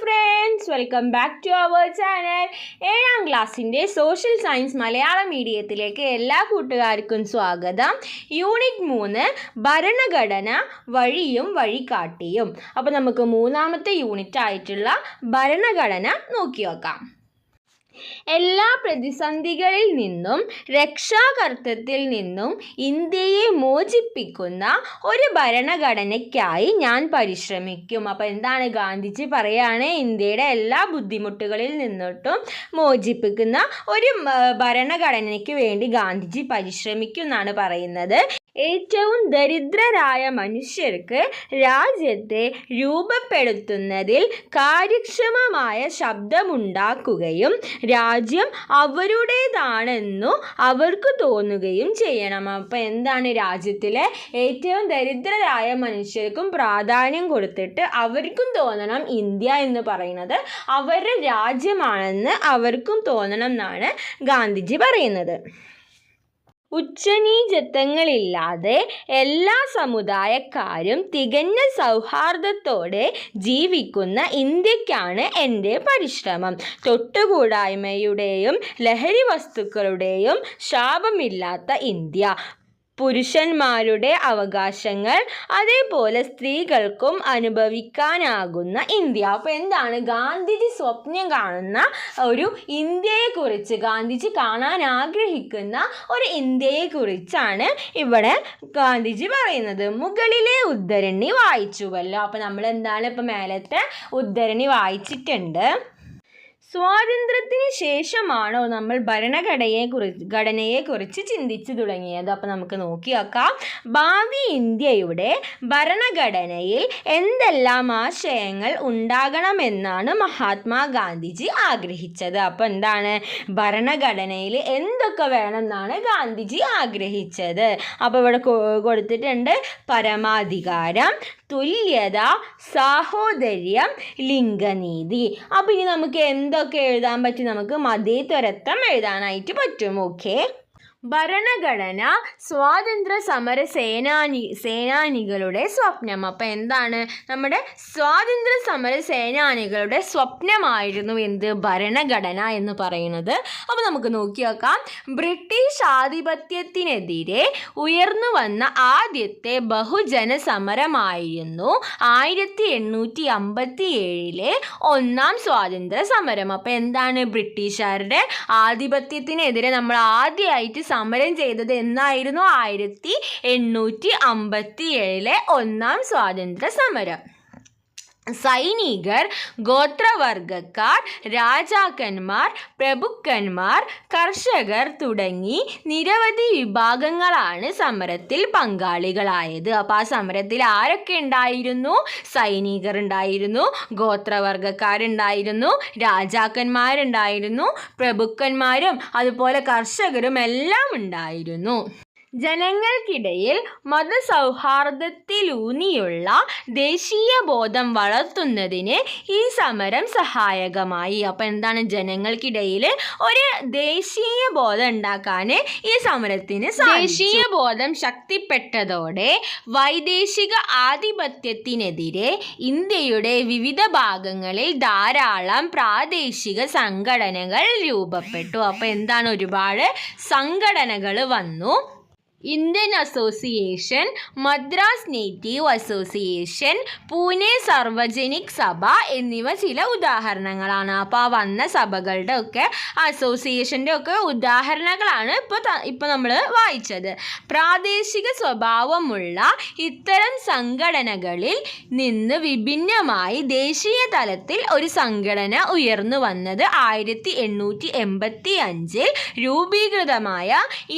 Friends welcome back to our channel ഏഴാം ക്ലാസ്സിന്റെ social science മലയാള മീഡിയത്തിലേക്ക് എല്ലാ കൂട്ടുകാർക്കും സ്വാഗതം. യൂണിറ്റ് മൂന്ന് ഭരണഘടന വഴിയും വഴികാട്ടിയും. അപ്പോൾ നമുക്ക് മൂന്നാമത്തെ യൂണിറ്റ് ആയിട്ടുള്ള ഭരണഘടന നോക്കി നോക്കാം. എല്ലാ പ്രതിസന്ധികളിൽ നിന്നും രക്ഷാകർത്തത്തിൽ നിന്നും ഇന്ത്യയെ മോചിപ്പിക്കുന്ന ഒരു ഭരണഘടനയ്ക്കായി ഞാൻ പരിശ്രമിക്കും. അപ്പോൾ എന്താണ് ഗാന്ധിജി പറയുകയാണ് ഇന്ത്യയുടെ എല്ലാ ബുദ്ധിമുട്ടുകളിൽ നിന്നിട്ടും മോചിപ്പിക്കുന്ന ഒരു ഭരണഘടനയ്ക്ക് വേണ്ടി ഗാന്ധിജി പരിശ്രമിക്കും എന്നാണ് പറയുന്നത്. ഏറ്റവും ദരിദ്രരായ മനുഷ്യർക്ക് രാജ്യത്തെ രൂപപ്പെടുത്തുന്നതിൽ കാര്യക്ഷമമായ ശബ്ദമുണ്ടാക്കുകയും രാജ്യം അവരുടേതാണെന്നു അവർക്ക് തോന്നുകയും ചെയ്യണം. അപ്പോൾ എന്താണ് രാജ്യത്തിലെ ഏറ്റവും ദരിദ്രരായ മനുഷ്യർക്കും പ്രാധാന്യം കൊടുത്തിട്ട് അവർക്കും തോന്നണം ഇന്ത്യ എന്ന് പറയുന്നത്? അവരുടെ രാജ്യമാണെന്ന് അവർക്കും തോന്നണം എന്നാണ് ഗാന്ധിജി പറയുന്നത്. ഉച്ചനീചത്വങ്ങളില്ലാതെ എല്ലാ സമുദായക്കാരും തികഞ്ഞ സൗഹാർദ്ദത്തോടെ ജീവിക്കുന്ന ഇന്ത്യക്കാണ് എന്റെ പരിശ്രമം. തൊട്ടുകൂടായ്മയുടെയും ലഹരി വസ്തുക്കളുടെയും ശാപമില്ലാത്ത ഇന്ത്യ. പുരുഷന്മാരുടെ അവകാശങ്ങൾ അതേപോലെ സ്ത്രീകൾക്കും അനുഭവിക്കാനാകുന്ന ഇന്ത്യ. അപ്പോൾ എന്താണ്? ഗാന്ധിജി സ്വപ്നം കാണുന്ന ഒരു ഇന്ത്യയെക്കുറിച്ച് ഗാന്ധിജി കാണാൻ ആഗ്രഹിക്കുന്ന ഒരു ഇന്ത്യയെക്കുറിച്ചാണ് ഇവിടെ ഗാന്ധിജി പറയുന്നത്. മുകളിലെ ഉദ്ധരണി വായിച്ചുവല്ലോ. അപ്പോൾ നമ്മൾ എന്താണ് ഇപ്പോൾ മേലത്തെ ഉദ്ധരണി വായിച്ചിട്ടുണ്ട്? സ്വാതന്ത്ര്യത്തിന് ശേഷമാണോ നമ്മൾ ഭരണഘടനയെ കുറിച്ച് ഘടനയെക്കുറിച്ച് ചിന്തിച്ചു തുടങ്ങിയത്? അപ്പോൾ നമുക്ക് നോക്കി നോക്കാം. ഭാവി ഇന്ത്യയുടെ ഭരണഘടനയിൽ എന്തെല്ലാം ആശയങ്ങൾ ഉണ്ടാകണമെന്നാണ് മഹാത്മാഗാന്ധിജി ആഗ്രഹിച്ചത്. അപ്പോൾ എന്താണ്? ഭരണഘടനയിൽ എന്തൊക്കെ വേണമെന്നാണ് ഗാന്ധിജി ആഗ്രഹിച്ചത്. അപ്പോൾ ഇവിടെ കൊടുത്തിട്ടുണ്ട് പരമാധികാരം തുല്യത സാഹോദര്യം ലിംഗനീതി. അപ്പോൾ ഇനി നമുക്ക് എന്തൊക്കെ എഴുതാൻ പറ്റും? നമുക്ക് മതേതരത്വം എഴുതാനായിട്ട് പറ്റും. ഓക്കെ ഭരണഘടന സ്വാതന്ത്ര്യ സമര സേനാനി സേനാനികളുടെ സ്വപ്നം. അപ്പോൾ എന്താണ്? നമ്മുടെ സ്വാതന്ത്ര്യ സമര സേനാനികളുടെ സ്വപ്നമായിരുന്നു എന്ത്? ഭരണഘടന എന്ന് പറയുന്നത്. അപ്പോൾ നമുക്ക് നോക്കി നോക്കാം. ബ്രിട്ടീഷ് ആധിപത്യത്തിനെതിരെ ഉയർന്നു വന്ന ആദ്യത്തെ ബഹുജന സമരമായിരുന്നു ആയിരത്തി എണ്ണൂറ്റി അമ്പത്തി ഏഴിലെ ഒന്നാം സ്വാതന്ത്ര്യ സമരം അപ്പോൾ എന്താണ്? ബ്രിട്ടീഷുകാരുടെ ആധിപത്യത്തിനെതിരെ നമ്മൾ ആദ്യമായിട്ട് സമരം ചെയ്തത് എന്നായിരുന്നു ആയിരത്തി എണ്ണൂറ്റി അമ്പത്തി ഏഴിലെ ഒന്നാം സ്വാതന്ത്ര്യ സമരം സൈനികർ ഗോത്രവർഗക്കാർ രാജാക്കന്മാർ പ്രഭുക്കന്മാർ കർഷകർ തുടങ്ങി നിരവധി വിഭാഗങ്ങളാണ് സമരത്തിൽ പങ്കാളികളായത്. അപ്പോൾ ആ സമരത്തിൽ ആരൊക്കെ ഉണ്ടായിരുന്നു? സൈനികർ ഉണ്ടായിരുന്നു ഗോത്രവർഗക്കാരുണ്ടായിരുന്നു രാജാക്കന്മാരുണ്ടായിരുന്നു പ്രഭുക്കന്മാരും അതുപോലെ കർഷകരും എല്ലാം ഉണ്ടായിരുന്നു. ജനങ്ങൾക്കിടയിൽ മതസൗഹാർദ്ദത്തിലൂന്നിയുള്ള ദേശീയ ബോധം വളർത്തുന്നതിന് ഈ സമരം സഹായകമായി. അപ്പം എന്താണ് ജനങ്ങൾക്കിടയിൽ ഒരു ദേശീയ ബോധം ഉണ്ടാക്കാൻ ഈ സമരത്തിന് ദേശീയ ബോധം ശക്തിപ്പെട്ടതോടെ വൈദേശിക ആധിപത്യത്തിനെതിരെ ഇന്ത്യയുടെ വിവിധ ഭാഗങ്ങളിൽ ധാരാളം പ്രാദേശിക സംഘടനകൾ രൂപപ്പെട്ടു. അപ്പോൾ എന്താണ് ഒരുപാട് സംഘടനകൾ വന്നു. Indian association Madras native association Pune Sarvajanik Sabha എന്നിവ ചില ഉദാഹരണങ്ങളാണ്. അപ്പോൾ ആ വന്ന സഭകളുടെ ഒക്കെ അസോസിയേഷന്റെ ഒക്കെ ഉദാഹരണങ്ങളാണ് ഇപ്പോൾ ഇപ്പോൾ നമ്മൾ വായിച്ചത്. പ്രാദേശിക സ്വഭാവമുള്ള ഇത്തരം സംഘടനകളിൽ നിന്ന് വിഭിന്നമായി ദേശീയ തലത്തിൽ ഒരു സംഘടന ഉയർന്നു വന്നത് ആയിരത്തി എണ്ണൂറ്റി എൺപത്തി അഞ്ചിൽ രൂപീകൃതമായ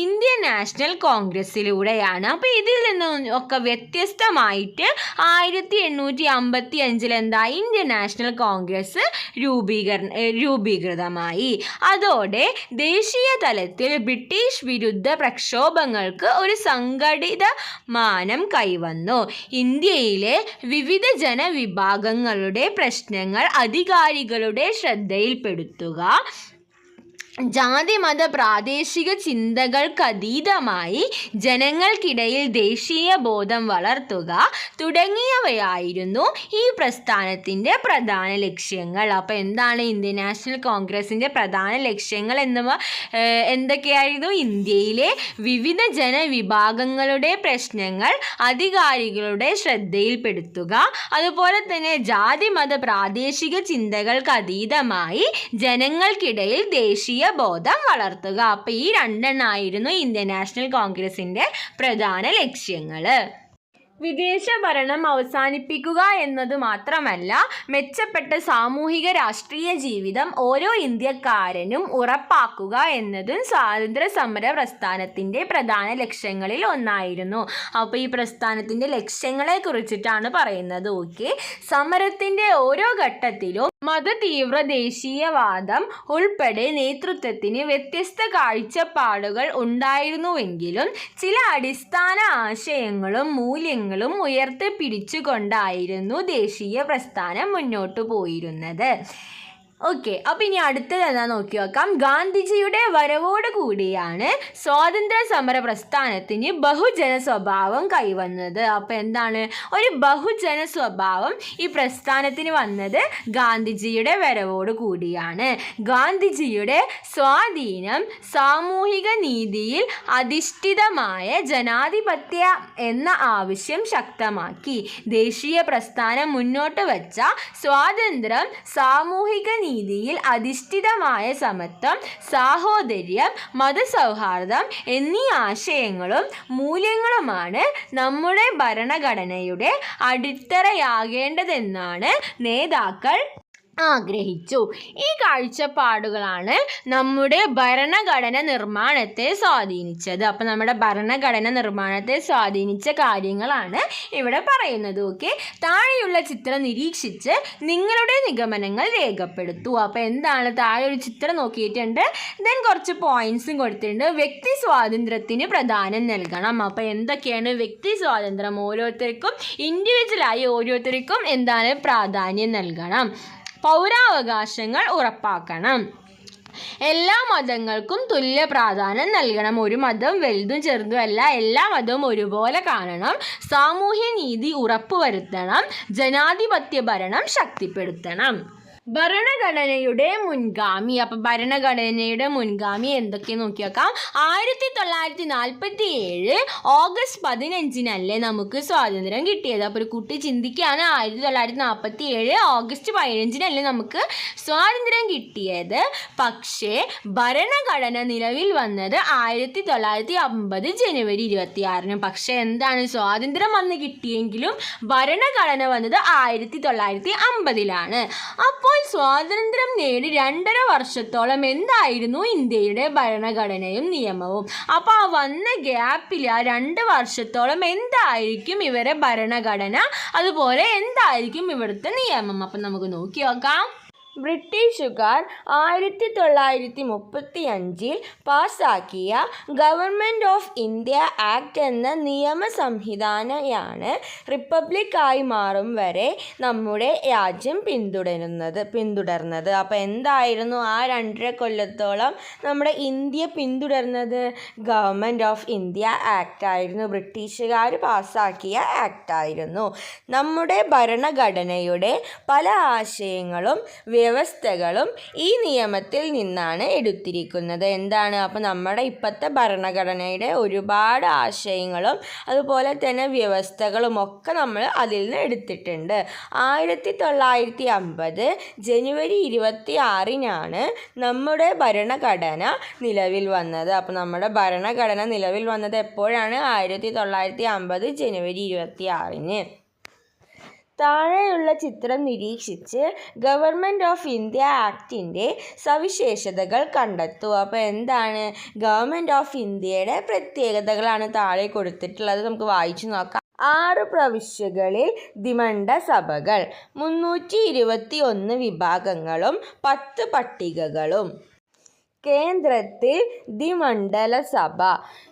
ഇന്ത്യൻ നാഷണൽ കോൺഗ്രസ്സിലൂടെയാണ്. അപ്പോൾ ഇതിൽ നിന്ന് ഒക്കെ വ്യത്യസ്തമായിട്ട് ആയിരത്തി എണ്ണൂറ്റി അമ്പത്തി അഞ്ചിൽ എന്താ ഇന്ത്യൻ നാഷണൽ കോൺഗ്രസ് രൂപീകരണ രൂപീകൃതമായി. അതോടെ ദേശീയ തലത്തിൽ ബ്രിട്ടീഷ് വിരുദ്ധ പ്രക്ഷോഭങ്ങൾക്ക് ഒരു സംഘടിത മാനം കൈവന്നു. ഇന്ത്യയിലെ വിവിധ ജനവിഭാഗങ്ങളുടെ പ്രശ്നങ്ങൾ അധികാരികളുടെ ശ്രദ്ധയിൽപ്പെടുത്തുക ജാതി മത പ്രാദേശിക ചിന്തകൾക്കതീതമായി ജനങ്ങൾക്കിടയിൽ ദേശീയ ബോധം വളർത്തുക തുടങ്ങിയവയായിരുന്നു ഈ പ്രസ്ഥാനത്തിന്റെ പ്രധാന ലക്ഷ്യങ്ങൾ. അപ്പോൾ എന്താണ് ഇന്ത്യൻ നാഷണൽ കോൺഗ്രസിന്റെ പ്രധാന ലക്ഷ്യങ്ങൾ എന്ന് എന്തൊക്കെയായിരുന്നു? ഇന്ത്യയിലെ വിവിധ ജനവിഭാഗങ്ങളുടെ പ്രശ്നങ്ങൾ അധികാരികളുടെ ശ്രദ്ധയിൽപ്പെടുത്തുക. അതുപോലെ തന്നെ ജാതി മത പ്രാദേശിക ചിന്തകൾക്കതീതമായി ജനങ്ങൾക്കിടയിൽ ദേശീയ ബോധം വളർത്തുക. അപ്പോൾ ഈ രണ്ടെണ്ണമായിരുന്നു ഇന്ത്യൻ നാഷണൽ കോൺഗ്രസിന്റെ പ്രധാന ലക്ഷ്യങ്ങൾ വിദേശ ഭരണം അവസാനിപ്പിക്കുക എന്നത് മാത്രമല്ല മെച്ചപ്പെട്ട സാമൂഹിക രാഷ്ട്രീയ ജീവിതം ഓരോ ഇന്ത്യക്കാരനും ഉറപ്പാക്കുക എന്നതും സ്വാതന്ത്ര്യ സമര പ്രസ്ഥാനത്തിന്റെ പ്രധാന ലക്ഷ്യങ്ങളിൽ ഒന്നായിരുന്നു. അപ്പോൾ ഈ പ്രസ്ഥാനത്തിന്റെ ലക്ഷ്യങ്ങളെ കുറിച്ചിട്ടാണ് പറയുന്നത് ഓക്കെ? സമരത്തിന്റെ ഓരോ ഘട്ടത്തിലും മതതീവ്ര ദേശീയവാദം ഉൾപ്പെടെ നേതൃത്വത്തിന് വ്യത്യസ്ത കാഴ്ചപ്പാടുകൾ ഉണ്ടായിരുന്നുവെങ്കിലും ചില അടിസ്ഥാന ആശയങ്ങളും മൂല്യങ്ങളും ഉയർത്തിപ്പിടിച്ചുകൊണ്ടായിരുന്നു ദേശീയ പ്രസ്ഥാനം മുന്നോട്ടു പോയിരുന്നത്. ഓക്കെ അപ്പോൾ ഇനി അടുത്തത് എന്താ നോക്കി നോക്കാം? ഗാന്ധിജിയുടെ വരവോട് കൂടിയാണ് സ്വാതന്ത്ര്യ സമര പ്രസ്ഥാനത്തിന് ബഹുജന സ്വഭാവം കൈവന്നത്. അപ്പോൾ എന്താണ്? ഒരു ബഹുജന സ്വഭാവം ഈ പ്രസ്ഥാനത്തിന് വന്നത് ഗാന്ധിജിയുടെ വരവോട് കൂടിയാണ്. ഗാന്ധിജിയുടെ സ്വാധീനം സാമൂഹിക നീതിയിൽ അധിഷ്ഠിതമായ ജനാധിപത്യ എന്ന ആവശ്യം ശക്തമാക്കി. ദേശീയ പ്രസ്ഥാനം മുന്നോട്ട് വച്ച സ്വാതന്ത്ര്യം സാമൂഹിക നീതിയിൽ അധിഷ്ഠിതമായ സമത്വം സാഹോദര്യം മതസൗഹാർദ്ദം എന്നീ ആശയങ്ങളും മൂല്യങ്ങളുമാണ് നമ്മുടെ ഭരണഘടനയുടെ അടിത്തറയാകേണ്ടതെന്നാണ് നേതാക്കൾ ആഗ്രഹിച്ചു. ഈ കാഴ്ചപ്പാടുകളാണ് നമ്മുടെ ഭരണഘടന നിർമ്മാണത്തെ സ്വാധീനിച്ചത്. അപ്പം നമ്മുടെ ഭരണഘടന നിർമ്മാണത്തെ സ്വാധീനിച്ച കാര്യങ്ങളാണ് ഇവിടെ പറയുന്നത് ഓക്കെ താഴെയുള്ള ചിത്രം നിരീക്ഷിച്ച് നിങ്ങളുടെ നിഗമനങ്ങൾ രേഖപ്പെടുത്തു അപ്പോൾ എന്താണ് താഴെ ഒരു ചിത്രം നോക്കിയിട്ടുണ്ട്? ദെൻ കുറച്ച് പോയിന്റ്സും കൊടുത്തിട്ടുണ്ട്. വ്യക്തി സ്വാതന്ത്ര്യത്തിന് പ്രാധാന്യം നൽകണം. അപ്പോൾ എന്തൊക്കെയാണ് വ്യക്തി സ്വാതന്ത്ര്യം? ഓരോരുത്തർക്കും ഇൻഡിവിജ്വലായി ഓരോരുത്തർക്കും എന്താണ് പ്രാധാന്യം നൽകണം? പൗരാവകാശങ്ങൾ ഉറപ്പാക്കണം. എല്ലാ മതങ്ങൾക്കും തുല്യ പ്രാധാന്യം നൽകണം. ഒരു മതം വലുതും ചെറുതും അല്ല എല്ലാ മതവും ഒരുപോലെ കാണണം. സാമൂഹ്യ നീതി ഉറപ്പുവരുത്തണം. ജനാധിപത്യ ഭരണം ശക്തിപ്പെടുത്തണം. ഭരണഘടനയുടെ മുൻഗാമി. അപ്പം ഭരണഘടനയുടെ മുൻഗാമി എന്തൊക്കെ നോക്കി നോക്കാം ആയിരത്തി തൊള്ളായിരത്തി നാൽപ്പത്തി ഏഴ് ഓഗസ്റ്റ് പതിനഞ്ചിനല്ലേ നമുക്ക് സ്വാതന്ത്ര്യം കിട്ടിയത്? അപ്പോൾ ഒരു കുട്ടി ചിന്തിക്കുകയാണ് ആയിരത്തി തൊള്ളായിരത്തി നാൽപ്പത്തി ഏഴ് ഓഗസ്റ്റ് പതിനഞ്ചിനല്ലേ നമുക്ക് സ്വാതന്ത്ര്യം കിട്ടിയത്? പക്ഷേ ഭരണഘടന നിലവിൽ വന്നത് ആയിരത്തി തൊള്ളായിരത്തി അമ്പത് ജനുവരി ഇരുപത്തി ആറിന് പക്ഷേ എന്താണ് സ്വാതന്ത്ര്യം വന്ന് കിട്ടിയെങ്കിലും ഭരണഘടന വന്നത് ആയിരത്തി തൊള്ളായിരത്തി അമ്പതിലാണ് അപ്പോൾ സ്വാതന്ത്ര്യം നേടി രണ്ടര വർഷത്തോളം എന്തായിരുന്നു ഇന്ത്യയുടെ ഭരണഘടനയും നിയമവും? അപ്പോൾ ആ വന്ന ഗ്യാപ്പിൽ ആ രണ്ട് വർഷത്തോളം എന്തായിരിക്കും ഇവരെ ഭരണഘടന? അതുപോലെ എന്തായിരിക്കും ഇവിടുത്തെ നിയമം? അപ്പം നമുക്ക് നോക്കി നോക്കാം. ബ്രിട്ടീഷുകാർ ആയിരത്തി തൊള്ളായിരത്തി മുപ്പത്തി അഞ്ചിൽ പാസാക്കിയ ഗവൺമെന്റ് ഓഫ് ഇന്ത്യ ആക്ട് എന്ന നിയമ സംവിധാനയാണ് റിപ്പബ്ലിക്കായി മാറും വരെ നമ്മുടെ രാജ്യം പിന്തുടരുന്നത് പിന്തുടർന്നത്. അപ്പോൾ എന്തായിരുന്നു ആ രണ്ടര കൊല്ലത്തോളം നമ്മുടെ ഇന്ത്യ പിന്തുടർന്നത്? ഗവൺമെന്റ് ഓഫ് ഇന്ത്യ ആക്ട് ആയിരുന്നു. ബ്രിട്ടീഷുകാർ പാസാക്കിയ ആക്ട് ആയിരുന്നു. നമ്മുടെ ഭരണഘടനയുടെ പല ആശയങ്ങളും വ്യവസ്ഥകളും ഈ നിയമത്തിൽ നിന്നാണ് എടുത്തിരിക്കുന്നത്. എന്താണ്? അപ്പോൾ നമ്മുടെ ഇപ്പോഴത്തെ ഭരണഘടനയുടെ ഒരുപാട് ആശയങ്ങളും അതുപോലെ തന്നെ വ്യവസ്ഥകളും ഒക്കെ നമ്മൾ അതിൽ നിന്ന് എടുത്തിട്ടുണ്ട്. ആയിരത്തി തൊള്ളായിരത്തി അമ്പത് ജനുവരി ഇരുപത്തി ആറിനാണ് നമ്മുടെ ഭരണഘടന നിലവിൽ വന്നത്. അപ്പോൾ നമ്മുടെ ഭരണഘടന നിലവിൽ വന്നത് എപ്പോഴാണ്? ആയിരത്തി തൊള്ളായിരത്തി അമ്പത് ജനുവരി ഇരുപത്തി ആറിന് താഴെയുള്ള ചിത്രം നിരീക്ഷിച്ച് ഗവൺമെന്റ് ഓഫ് ഇന്ത്യ ആക്ടിന്റെ സവിശേഷതകൾ കണ്ടെത്തും. അപ്പോൾ എന്താണ്? ഗവൺമെന്റ് ഓഫ് ഇന്ത്യയുടെ പ്രത്യേകതകളാണ് താഴെ കൊടുത്തിട്ടുള്ളത്. നമുക്ക് വായിച്ചു നോക്കാം. ആറ് പ്രവിശ്യകളിൽ ദിമണ്ട സഭകൾ മുന്നൂറ്റി ഇരുപത്തി ഒന്ന് വിഭാഗങ്ങളും പത്ത് പട്ടികകളും. കേന്ദ്രത്തിൽ ദ്വിമണ്ഡല സഭ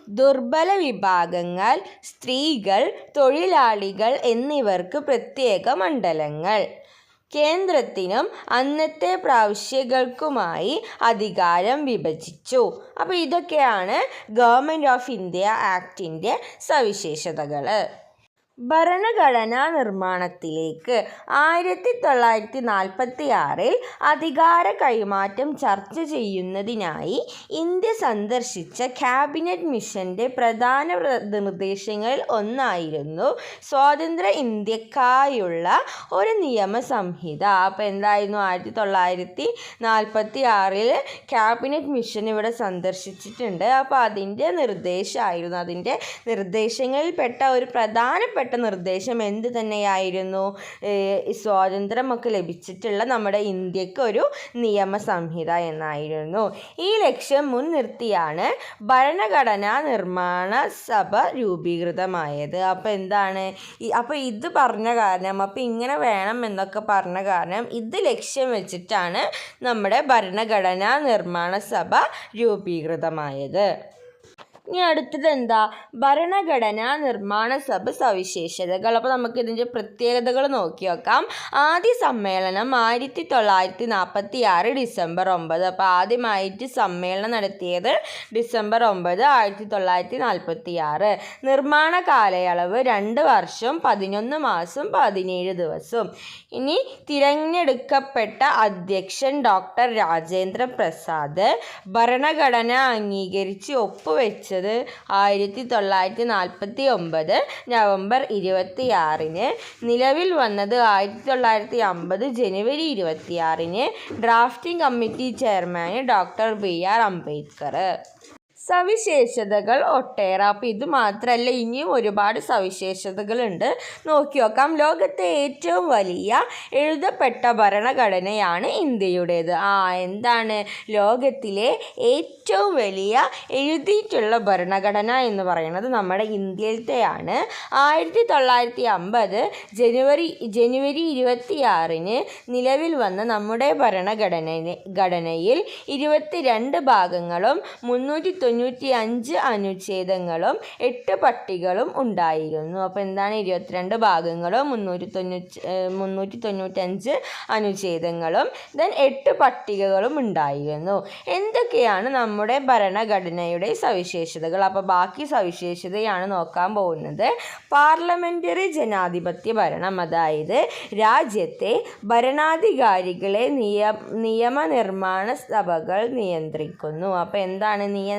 ദുർബല വിഭാഗങ്ങൾ സ്ത്രീകൾ തൊഴിലാളികൾ എന്നിവർക്ക് പ്രത്യേക മണ്ഡലങ്ങൾ. കേന്ദ്രത്തിനും അന്നത്തെ പ്രാവശ്യകൾക്കുമായി അധികാരം വിഭജിച്ചു. അപ്പോൾ ഇതൊക്കെയാണ് ഗവൺമെന്റ് ഓഫ് ഇന്ത്യ ആക്ടിന്റെ സവിശേഷതകൾ ഭരണഘടനാ നിർമ്മാണത്തിലേക്ക് ആയിരത്തി തൊള്ളായിരത്തി നാൽപ്പത്തി ആറിൽ അധികാര കൈമാറ്റം ചർച്ച ചെയ്യുന്നതിനായി ഇന്ത്യ സന്ദർശിച്ച ക്യാബിനറ്റ് മിഷന്റെ പ്രധാന നിർദ്ദേശങ്ങളിൽ ഒന്നായിരുന്നു സ്വാതന്ത്ര്യ ഇന്ത്യക്കായുള്ള ഒരു നിയമസംഹിത. അപ്പോൾ എന്തായിരുന്നു? ആയിരത്തി തൊള്ളായിരത്തി നാൽപ്പത്തി ആറിൽ ക്യാബിനറ്റ് മിഷൻ ഇവിടെ സന്ദർശിച്ചിട്ടുണ്ട്. അപ്പോൾ അതിന്റെ നിർദ്ദേശമായിരുന്നു. അതിന്റെ നിർദ്ദേശങ്ങളിൽപ്പെട്ട ഒരു പ്രധാനപ്പെട്ട നിർദ്ദേശം എന്ത് തന്നെയായിരുന്നു? സ്വാതന്ത്ര്യമൊക്കെ ലഭിച്ചിട്ടുള്ള നമ്മുടെ ഇന്ത്യയ്ക്ക് ഒരു നിയമസംഹിത എന്നായിരുന്നു. ഈ ലക്ഷ്യം മുൻനിർത്തിയാണ് ഭരണഘടനാ നിർമ്മാണ സഭ രൂപീകൃതമായത്. അപ്പോൾ എന്താണ്? അപ്പോൾ ഇത് പറഞ്ഞ കാരണം അപ്പോൾ ഇങ്ങനെ വേണം എന്നൊക്കെ പറഞ്ഞ കാരണം ഇത് ലക്ഷ്യം വെച്ചിട്ടാണ് നമ്മുടെ ഭരണഘടനാ നിർമ്മാണ സഭ രൂപീകൃതമായത്. ഇനി അടുത്തത് എന്താ ഭരണഘടനാ നിർമ്മാണ സഭ സവിശേഷതകൾ. അപ്പോൾ നമുക്ക് ഇതിന്റെ പ്രത്യേകതകൾ നോക്കി നോക്കാം. ആദ്യ സമ്മേളനം ആയിരത്തി തൊള്ളായിരത്തി നാൽപ്പത്തി ആറ് ഡിസംബർ ഒമ്പത്. അപ്പോൾ ആദ്യമായിട്ട് സമ്മേളനം നടത്തിയത് ഡിസംബർ ഒമ്പത് ആയിരത്തി തൊള്ളായിരത്തി നാൽപ്പത്തി ആറ് നിർമ്മാണ കാലയളവ് രണ്ട് വർഷം പതിനൊന്ന് മാസം പതിനേഴ് ദിവസം. ഇനി തിരഞ്ഞെടുക്കപ്പെട്ട അധ്യക്ഷൻ ഡോക്ടർ രാജേന്ദ്ര പ്രസാദ് ഭരണഘടന അംഗീകരിച്ച് ഒപ്പുവെച്ചത് ആയിരത്തി തൊള്ളായിരത്തി നാൽപ്പത്തി ഒമ്പത് നവംബർ ഇരുപത്തി ആറിന് നിലവിൽ വന്നത് ആയിരത്തി തൊള്ളായിരത്തി അമ്പത് ജനുവരി ഇരുപത്തി ആറിന് drafting committee chairman doctor B R Ambedkar. സവിശേഷതകൾ ഒട്ടേറെ. അപ്പോൾ ഇത് മാത്രമല്ല ഇനിയും ഒരുപാട് സവിശേഷതകളുണ്ട്. നോക്കി നോക്കാം. ലോകത്തെ ഏറ്റവും വലിയ എഴുതപ്പെട്ട ഭരണഘടനയാണ് ഇന്ത്യയുടേത്. ആ എന്താണ്? ലോകത്തിലെ ഏറ്റവും വലിയ എഴുതിയിട്ടുള്ള ഭരണഘടന എന്ന് പറയുന്നത് നമ്മുടെ ഇന്ത്യയിലത്തെയാണ്. ആയിരത്തി തൊള്ളായിരത്തി അമ്പത് ജനുവരി ജനുവരി ഇരുപത്തിയാറിന് നിലവിൽ വന്ന നമ്മുടെ ഭരണഘടന ഘടനയിൽ ഇരുപത്തിരണ്ട് ഭാഗങ്ങളും മുന്നൂറ്റി തൊണ്ണൂറ്റി അഞ്ച് അനുച്ഛേദങ്ങളും എട്ട് പട്ടികളും ഉണ്ടായിരുന്നു. അപ്പോൾ എന്താണ് ഇരുപത്തിരണ്ട് ഭാഗങ്ങളും മുന്നൂറ്റി തൊണ്ണൂറ്റി മുന്നൂറ്റി തൊണ്ണൂറ്റഞ്ച് അനുച്ഛേദങ്ങളും ദെൻ എട്ട് പട്ടികകളും ഉണ്ടായിരുന്നു. എന്തൊക്കെയാണ് നമ്മുടെ ഭരണഘടനയുടെ സവിശേഷതകൾ? അപ്പോൾ ബാക്കി സവിശേഷതയാണ് നോക്കാൻ പോകുന്നത്. പാർലമെന്ററി ജനാധിപത്യ ഭരണം അതായത് രാജ്യത്തെ ഭരണാധികാരികളെ നിയ നിയമനിർമ്മാണ സഭകൾ നിയന്ത്രിക്കുന്നു. അപ്പോൾ എന്താണ് നിയ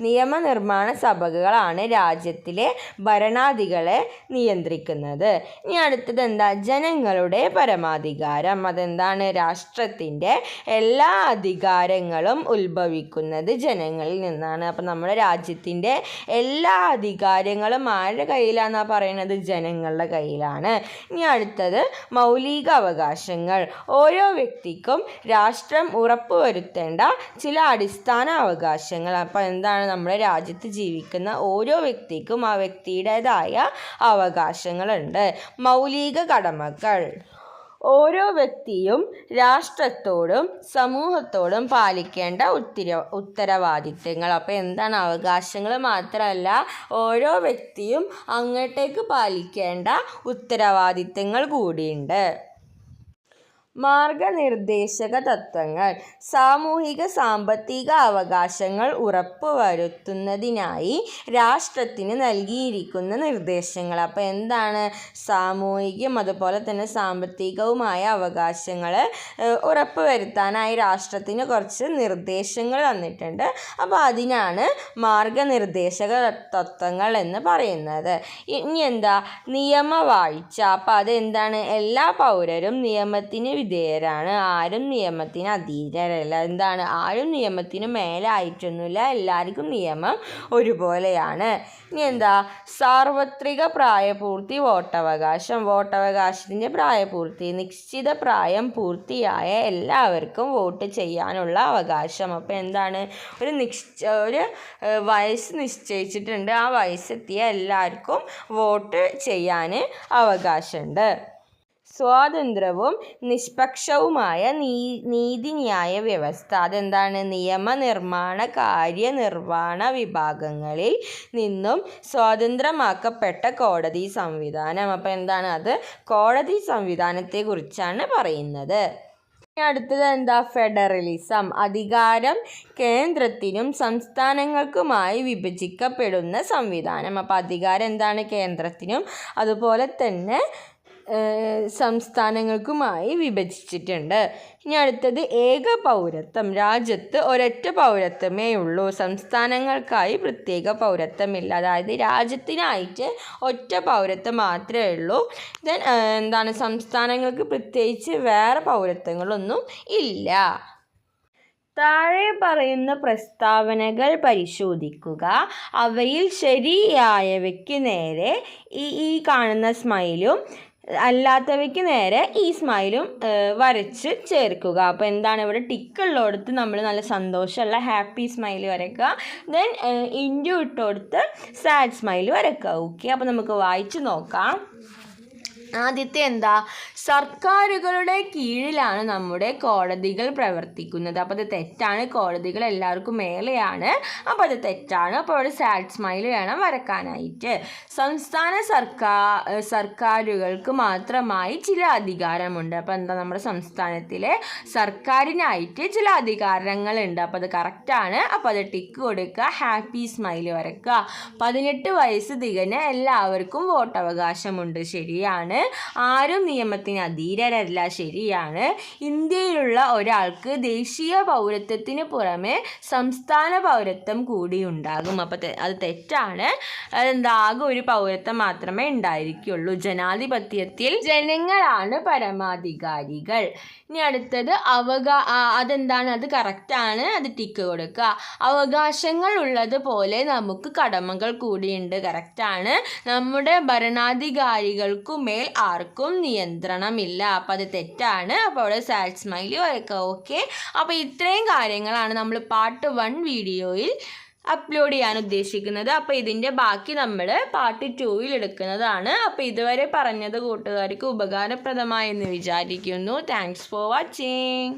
നിയമനിർമ്മാണ സഭകളാണ് രാജ്യത്തിലെ ഭരണാധികളെ നിയന്ത്രിക്കുന്നത്. ഇനി അടുത്തത് എന്താ? ജനങ്ങളുടെ പരമാധികാരം. അതെന്താണ്? രാഷ്ട്രത്തിന്റെ എല്ലാ അധികാരങ്ങളും ഉത്ഭവിക്കുന്നത് ജനങ്ങളിൽ നിന്നാണ്. അപ്പം നമ്മുടെ രാജ്യത്തിന്റെ എല്ലാ അധികാരങ്ങളും ആരുടെ കയ്യിലാണെന്നാണ് പറയുന്നത് ജനങ്ങളുടെ കയ്യിലാണ്. ഇനി അടുത്തത് മൗലിക അവകാശങ്ങൾ. ഓരോ വ്യക്തിക്കും രാഷ്ട്രം ഉറപ്പുവരുത്തേണ്ട ചില അടിസ്ഥാന അവകാശങ്ങൾ. അപ്പം എന്താണ് നമ്മുടെ രാജ്യത്ത് ജീവിക്കുന്ന ഓരോ വ്യക്തിക്കും ആ വ്യക്തിയുടേതായ അവകാശങ്ങളുണ്ട്. മൗലിക കടമകൾ. ഓരോ വ്യക്തിയും രാഷ്ട്രത്തോടും സമൂഹത്തോടും പാലിക്കേണ്ട ഉത്തര ഉത്തരവാദിത്തങ്ങൾ അപ്പോൾ എന്താണ് അവകാശങ്ങൾ മാത്രമല്ല ഓരോ വ്യക്തിയും അങ്ങോട്ടേക്ക് പാലിക്കേണ്ട ഉത്തരവാദിത്തങ്ങൾ കൂടിയുണ്ട്. മാർഗനിർദ്ദേശക തത്വങ്ങൾ സാമൂഹിക സാമ്പത്തിക അവകാശങ്ങൾ ഉറപ്പുവരുത്തുന്നതിനായി രാഷ്ട്രത്തിന് നൽകിയിരിക്കുന്ന നിർദ്ദേശങ്ങൾ. അപ്പോൾ എന്താണ്? സാമൂഹികം അതുപോലെ തന്നെ സാമ്പത്തികവുമായ അവകാശങ്ങൾ ഉറപ്പുവരുത്താനായി രാഷ്ട്രത്തിന് കുറച്ച് നിർദ്ദേശങ്ങൾ തന്നിട്ടുണ്ട് അപ്പോൾ അതിനാണ് മാർഗനിർദ്ദേശക തത്വങ്ങൾ എന്ന് പറയുന്നത്. ഇനി എന്താ? നിയമവാഴ്ച. അപ്പോൾ അതെന്താണ്? എല്ലാ പൗരരും നിയമത്തിന് വിധേയരാണ്. ആരും നിയമത്തിന് അധീനരല്ല എന്താണ്? ആരും നിയമത്തിന് മേലായിട്ടൊന്നുമില്ല. എല്ലാവർക്കും നിയമം ഒരുപോലെയാണ്. ഇനി എന്താ? സാർവത്രിക പ്രായപൂർത്തി വോട്ടവകാശം. വോട്ടവകാശത്തിന്റെ പ്രായപൂർത്തി നിശ്ചിത പ്രായം പൂർത്തിയായ എല്ലാവർക്കും വോട്ട് ചെയ്യാനുള്ള അവകാശം. അപ്പോൾ എന്താണ്? ഒരു നിശ്ച ഒരു വയസ്സ് നിശ്ചയിച്ചിട്ടുണ്ട്. ആ വയസ്സെത്തിയ എല്ലാവർക്കും വോട്ട് ചെയ്യാൻ അവകാശമുണ്ട്. സ്വാതന്ത്ര്യവും നിഷ്പക്ഷവുമായ നീ നീതിന്യായ വ്യവസ്ഥ. അതെന്താണ്? നിയമനിർമ്മാണ കാര്യനിർവഹണ വിഭാഗങ്ങളിൽ നിന്നും സ്വതന്ത്രമാക്കപ്പെട്ട കോടതി സംവിധാനം. അപ്പോൾ എന്താണ്? അത് കോടതി സംവിധാനത്തെക്കുറിച്ചാണ് പറയുന്നത്. അടുത്തത് എന്താ? ഫെഡറലിസം. അധികാരം കേന്ദ്രത്തിനും സംസ്ഥാനങ്ങൾക്കുമായി വിഭജിക്കപ്പെടുന്ന സംവിധാനം. അപ്പോൾ അധികാരം എന്താണ്? കേന്ദ്രത്തിനും അതുപോലെ തന്നെ സംസ്ഥാനങ്ങൾക്കുമായി വിഭജിച്ചിട്ടുണ്ട്. ഇനി അടുത്തത് ഏക പൗരത്വം. രാജ്യത്ത് ഒരൊറ്റ പൗരത്വമേ ഉള്ളൂ. സംസ്ഥാനങ്ങൾക്കായി പ്രത്യേക പൗരത്വമില്ല. അതായത് രാജ്യത്തിനായിട്ട് ഒറ്റ പൗരത്വം മാത്രമേ ഉള്ളൂ. ദെൻ എന്താണ് സംസ്ഥാനങ്ങൾക്ക് പ്രത്യേകിച്ച് വേറെ പൗരത്വങ്ങളൊന്നും ഇല്ല. താഴെ പറയുന്ന പ്രസ്താവനകൾ പരിശോധിക്കുക. അവയിൽ ശരിയായവയ്ക്ക് നേരെ ഈ ഈ കാണുന്ന സ്മൈലും അല്ലാത്തവയ്ക്ക് നേരെ ഈ സ്മൈലും വരച്ച് ചേർക്കുക. അപ്പോൾ എന്താണ് ഇവിടെ ടിക്കുള്ളടുത്ത് നമ്മൾ നല്ല സന്തോഷമുള്ള ഹാപ്പി സ്മൈൽ വരയ്ക്കുക. ദെൻ ഇൻഡു ഇട്ടുകൊടുത്ത് സാഡ് സ്മൈൽ വരയ്ക്കുക. ഓക്കെ അപ്പോൾ നമുക്ക് വായിച്ച് നോക്കാം. ആദ്യത്തെ എന്താ? സർക്കാരുകളുടെ കീഴിലാണ് നമ്മുടെ കോടതികൾ പ്രവർത്തിക്കുന്നത്. അപ്പോൾ അത് തെറ്റാണ്. കോടതികൾ എല്ലാവർക്കും മേലെയാണ്. അപ്പോൾ അത് തെറ്റാണ്. അപ്പോൾ അവിടെ സാഡ് സ്മൈൽ വേണം വരക്കാനായിട്ട്. സംസ്ഥാന സർക്കാർ സർക്കാരുകൾക്ക് മാത്രമായി ചില അധികാരമുണ്ട്. അപ്പോൾ എന്താ നമ്മുടെ സംസ്ഥാനത്തിലെ സർക്കാരിനായിട്ട് ചില അധികാരങ്ങളുണ്ട്. അപ്പോൾ അത് കറക്റ്റാണ്. അപ്പോൾ അത് ടിക്ക് കൊടുക്കുക ഹാപ്പി സ്മൈൽ വരക്കുക പതിനെട്ട് വയസ്സ് തികഞ്ഞ എല്ലാവർക്കും വോട്ടവകാശമുണ്ട്. ശരിയാണ്. ആരും നിയമത്തിന് അധീരരല്ല ശരിയാണ്. ഇന്ത്യയിലുള്ള ഒരാൾക്ക് ദേശീയ പൗരത്വത്തിന് പുറമെ സംസ്ഥാന പൗരത്വം കൂടി ഉണ്ടാകും. അപ്പോൾ അത് തെറ്റാണ്. അതെന്താ ഒരു പൗരത്വം മാത്രമേ ഉണ്ടായിരിക്കുള്ളൂ. ജനാധിപത്യത്തിൽ ജനങ്ങളാണ് പരമാധികാരികൾ. ഇനി അടുത്തത് അവകാ അതെന്താണ്? അത് കറക്റ്റാണ് അത് ടിക്ക് കൊടുക്കുക. അവകാശങ്ങൾ ഉള്ളതുപോലെ നമുക്ക് കടമകൾ കൂടിയുണ്ട്. കറക്റ്റാണ് നമ്മുടെ ഭരണാധികാരികൾക്കു മേൽ ആർക്കും നിയന്ത്രണമില്ല. അപ്പം അത് തെറ്റാണ്. അപ്പോൾ അവിടെ സാഡ് സ്മൈലി വരയ്ക്കുക ഓക്കെ അപ്പോൾ ഇത്രയും കാര്യങ്ങളാണ് നമ്മൾ പാർട്ട് വൺ വീഡിയോയിൽ അപ്ലോഡ് ചെയ്യാൻ ഉദ്ദേശിക്കുന്നത്. അപ്പോൾ ഇതിന്റെ ബാക്കി നമ്മൾ പാർട്ട് ടൂവിൽ എടുക്കുന്നതാണ്. അപ്പോൾ ഇതുവരെ പറഞ്ഞത് കൂട്ടുകാർക്ക് ഉപകാരപ്രദമായെന്ന് വിചാരിക്കുന്നു. Thanks for watching